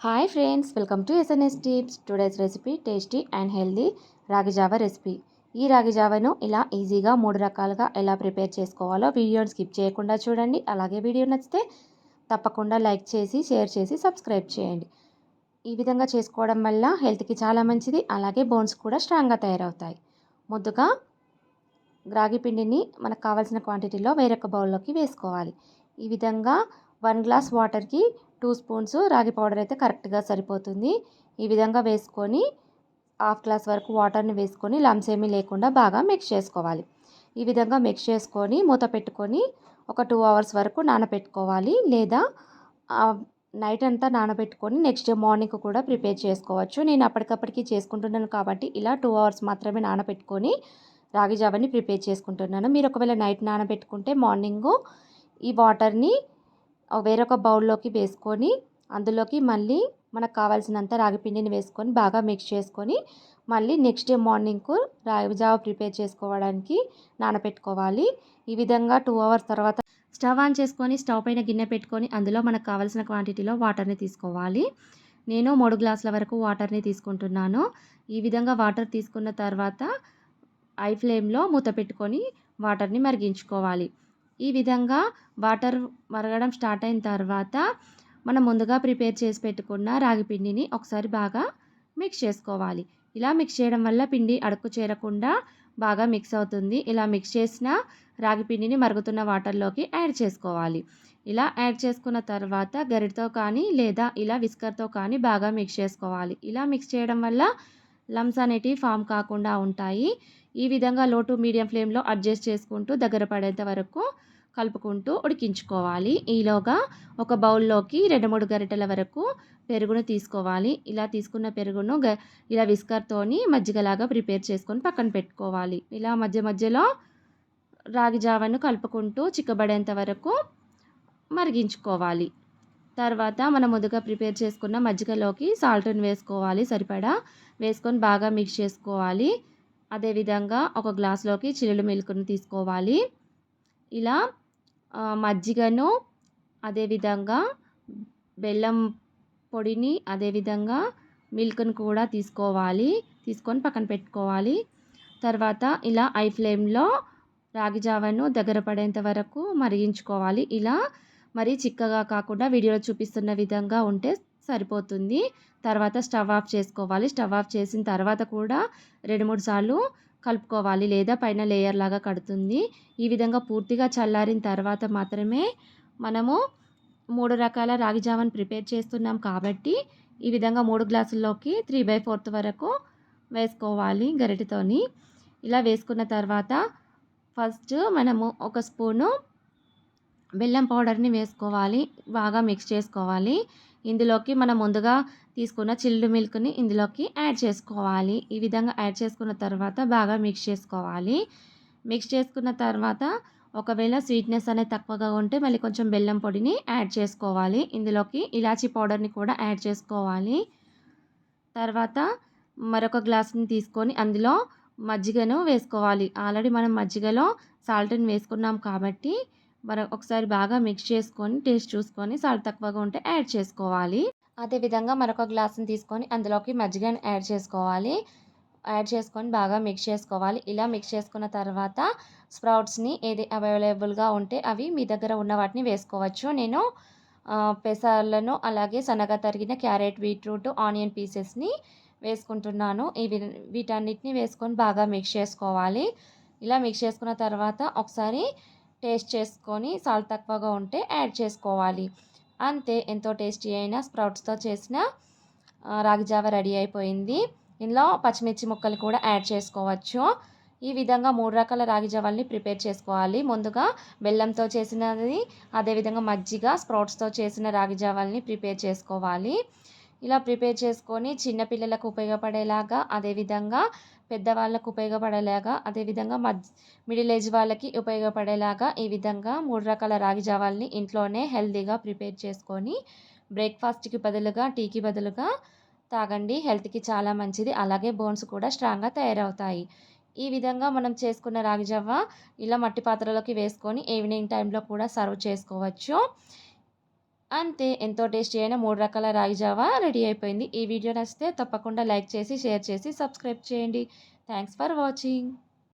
Hi friends welcome to SNS tips today's recipe tasty and healthy ragi java recipe ఈ రాగి జావాను ఇలా ఈజీగా మూడు రకాలుగా ఎలా ప్రిపేర్ చేసుకోవాలో వీడియోని స్కిప్ చేయకుండా చూడండి. అలాగే వీడియో నచ్చితే తప్పకుండా లైక్ చేసి షేర్ చేసి సబ్స్క్రైబ్ చేయండి. ఈ విధంగా చేసుకోవడం వల్ల హెల్త్కి చాలా మంచిది. అలాగే బోన్స్ కూడా స్ట్రాంగ్గా తయారవుతాయి. ముందుగా రాగి పిండిని మనకు కావాల్సిన క్వాంటిటీలో వేరొక బౌల్లోకి వేసుకోవాలి. ఈ విధంగా వన్ గ్లాస్ వాటర్కి టూ స్పూన్స్ రాగి పౌడర్ అయితే కరెక్ట్గా సరిపోతుంది. ఈ విధంగా వేసుకొని హాఫ్ గ్లాస్ వరకు వాటర్ని వేసుకొని లమ్స్ ఏమీ లేకుండా బాగా మిక్స్ చేసుకోవాలి. ఈ విధంగా మిక్స్ చేసుకొని మూత పెట్టుకొని ఒక టూ అవర్స్ వరకు నానబెట్టుకోవాలి. లేదా నైట్ అంతా నానబెట్టుకొని నెక్స్ట్ డే మార్నింగ్ కూడా ప్రిపేర్ చేసుకోవచ్చు. నేను అప్పటికప్పటికి చేసుకుంటున్నాను కాబట్టి ఇలా టూ అవర్స్ మాత్రమే నానబెట్టుకొని రాగి జావని ప్రిపేర్ చేసుకుంటున్నాను. మీరు ఒకవేళ నైట్ నానబెట్టుకుంటే మార్నింగు ఈ వాటర్ని వేరొక బౌల్లోకి వేసుకొని అందులోకి మళ్ళీ మనకు కావాల్సినంత రాగి పిండిని వేసుకొని బాగా మిక్స్ చేసుకొని మళ్ళీ నెక్స్ట్ డే మార్నింగ్కు రాగి జావ ప్రిపేర్ చేసుకోవడానికి నానబెట్టుకోవాలి ఈ విధంగా టూ అవర్స్ తర్వాత స్టవ్ ఆన్ చేసుకొని స్టవ్ పైన గిన్నె పెట్టుకొని అందులో మనకు కావాల్సిన క్వాంటిటీలో వాటర్ని తీసుకోవాలి. నేను మూడు గ్లాసుల వరకు వాటర్ని తీసుకుంటున్నాను. ఈ విధంగా వాటర్ తీసుకున్న తర్వాత ఐ ఫ్లేమ్లో మూత పెట్టుకొని వాటర్ని మరిగించుకోవాలి. ఈ విధంగా వాటర్ మరగడం స్టార్ట్ అయిన తర్వాత మనం ముందుగా ప్రిపేర్ చేసి పెట్టుకున్న రాగి పిండిని ఒకసారి బాగా మిక్స్ చేసుకోవాలి. ఇలా మిక్స్ చేయడం వల్ల పిండి అడుక్కు చేరకుండా బాగా మిక్స్ అవుతుంది. ఇలా మిక్స్ చేసిన రాగి పిండిని మరుగుతున్న వాటర్లోకి యాడ్ చేసుకోవాలి. ఇలా యాడ్ చేసుకున్న తర్వాత గరిటతో కానీ లేదా ఇలా విస్కర్తో కానీ బాగా మిక్స్ చేసుకోవాలి. ఇలా మిక్స్ చేయడం వల్ల లమ్స్ అనేటివి ఫామ్ కాకుండా ఉంటాయి. ఈ విధంగా లో టు మీడియం ఫ్లేమ్లో అడ్జస్ట్ చేసుకుంటూ దగ్గర పడేంత వరకు కలుపుకుంటూ ఉడికించుకోవాలి. ఈలోగా ఒక బౌల్లోకి రెండు మూడు గరిటెల వరకు పెరుగును తీసుకోవాలి. ఇలా తీసుకున్న పెరుగును గ ఇలా విస్కర్తోని మజ్జిగలాగా ప్రిపేర్ చేసుకొని పక్కన పెట్టుకోవాలి. ఇలా మధ్య మధ్యలో రాగి జావను కలుపుకుంటూ చిక్కబడేంత వరకు మరిగించుకోవాలి. తర్వాత మనం ముందుగా ప్రిపేర్ చేసుకున్న మజ్జిగలోకి సాల్ట్ని వేసుకోవాలి సరిపడా. వేసుకొని బాగా మిక్స్ చేసుకోవాలి. అదేవిధంగా ఒక గ్లాస్లోకి చిల్లులు మిల్క్ను తీసుకోవాలి. ఇలా మజ్జిగను అదేవిధంగా బెల్లం పొడిని అదేవిధంగా మిల్క్ను కూడా తీసుకోవాలి. తీసుకొని పక్కన పెట్టుకోవాలి. తర్వాత ఇలా ఐ ఫ్లేమ్లో రాగి జావను దగ్గర పడేంత వరకు మరిగించుకోవాలి. ఇలా మరి చిక్కగా కాకుండా వీడియోలో చూపిస్తున్న విధంగా ఉంటే సరిపోతుంది. తర్వాత స్టవ్ ఆఫ్ చేసుకోవాలి. స్టవ్ ఆఫ్ చేసిన తర్వాత కూడా రెండు మూడు సార్లు కలుపుకోవాలి లేదా పైన లేయర్ లాగా కడుతుంది. ఈ విధంగా పూర్తిగా చల్లారిన తర్వాత మాత్రమే మనము మూడు రకాల రాగి జావన్ ప్రిపేర్ చేస్తున్నాం కాబట్టి ఈ విధంగా మూడు గ్లాసుల్లోకి త్రీ బై ఫోర్త్ వరకు వేసుకోవాలి గరిటెతోని. ఇలా వేసుకున్న తర్వాత ఫస్ట్ మనము ఒక స్పూను బెల్లం పౌడర్ని వేసుకోవాలి బాగా మిక్స్ చేసుకోవాలి. ఇందులోకి మనం ముందుగా తీసుకున్న చిల్లు మిల్క్ని ఇందులోకి యాడ్ చేసుకోవాలి. ఈ విధంగా యాడ్ చేసుకున్న తర్వాత బాగా మిక్స్ చేసుకోవాలి. మిక్స్ చేసుకున్న తర్వాత ఒకవేళ స్వీట్నెస్ అనేది తక్కువగా ఉంటే మళ్ళీ కొంచెం బెల్లం పొడిని యాడ్ చేసుకోవాలి. ఇందులోకి ఇలాచీ పౌడర్ని కూడా యాడ్ చేసుకోవాలి. తర్వాత మరొక గ్లాస్ని తీసుకొని అందులో మజ్జిగను వేసుకోవాలి. ఆల్రెడీ మనం మజ్జిగలో సాల్ట్ని వేసుకున్నాం కాబట్టి మరి ఒకసారి బాగా మిక్స్ చేసుకొని టేస్ట్ చూసుకొని సాల్ట్ తక్కువగా ఉంటే యాడ్ చేసుకోవాలి. అదేవిధంగా మరొక గ్లాస్ని తీసుకొని అందులోకి మజ్జిగను యాడ్ చేసుకోవాలి. యాడ్ చేసుకొని బాగా మిక్స్ చేసుకోవాలి. ఇలా మిక్స్ చేసుకున్న తర్వాత స్ప్రౌట్స్ని ఏది అవైలబుల్గా ఉంటే అవి మీ దగ్గర ఉన్న వాటిని వేసుకోవచ్చు. నేను పెసర్లను అలాగే సన్నగా తరిగిన క్యారెట్ బీట్రూట్ ఆనియన్ పీసెస్ని వేసుకుంటున్నాను. ఇవి వీటన్నిటిని వేసుకొని బాగా మిక్స్ చేసుకోవాలి. ఇలా మిక్స్ చేసుకున్న తర్వాత ఒకసారి టేస్ట్ చేసుకొని సాల్ట్ తక్కువగా ఉంటే యాడ్ చేసుకోవాలి. అంతే ఎంతో టేస్టీ అయిన స్ప్రౌట్స్తో చేసిన రాగి జావ రెడీ అయిపోయింది. ఇందులో పచ్చిమిర్చి ముక్కలు కూడా యాడ్ చేసుకోవచ్చు. ఈ విధంగా మూడు రకాల రాగి జావాల్ని ప్రిపేర్ చేసుకోవాలి. ముందుగా బెల్లంతో చేసినది అదేవిధంగా మజ్జిగ స్ప్రౌట్స్తో చేసిన రాగి జావాల్ని ప్రిపేర్ చేసుకోవాలి. ఇలా ప్రిపేర్ చేసుకొని చిన్నపిల్లలకు ఉపయోగపడేలాగా అదేవిధంగా పెద్దవాళ్ళకు ఉపయోగపడేలాగా అదేవిధంగా మధ్య మిడిల్ ఏజ్ వాళ్ళకి ఉపయోగపడేలాగా ఈ విధంగా మూడు రకాల రాగి జావాల్ని ఇంట్లోనే హెల్తీగా ప్రిపేర్ చేసుకొని బ్రేక్ఫాస్ట్కి బదులుగా టీకి బదులుగా తాగండి. హెల్త్కి చాలా మంచిది. అలాగే బోన్స్ కూడా స్ట్రాంగ్గా తయారవుతాయి. ఈ విధంగా మనం చేసుకున్న రాగి జావ ఇలా మట్టి పాత్రలోకి వేసుకొని ఈవినింగ్ టైంలో కూడా సర్వ్ చేసుకోవచ్చు. అంతే. ఎంతో టేస్టీ అయిన మూడు రకాల రాగి జావా రెడీ అయిపోయింది. ఈ వీడియో నచ్చితే తప్పకుండా లైక్ చేసి షేర్ చేసి సబ్స్క్రైబ్ చేయండి. Thanks for watching.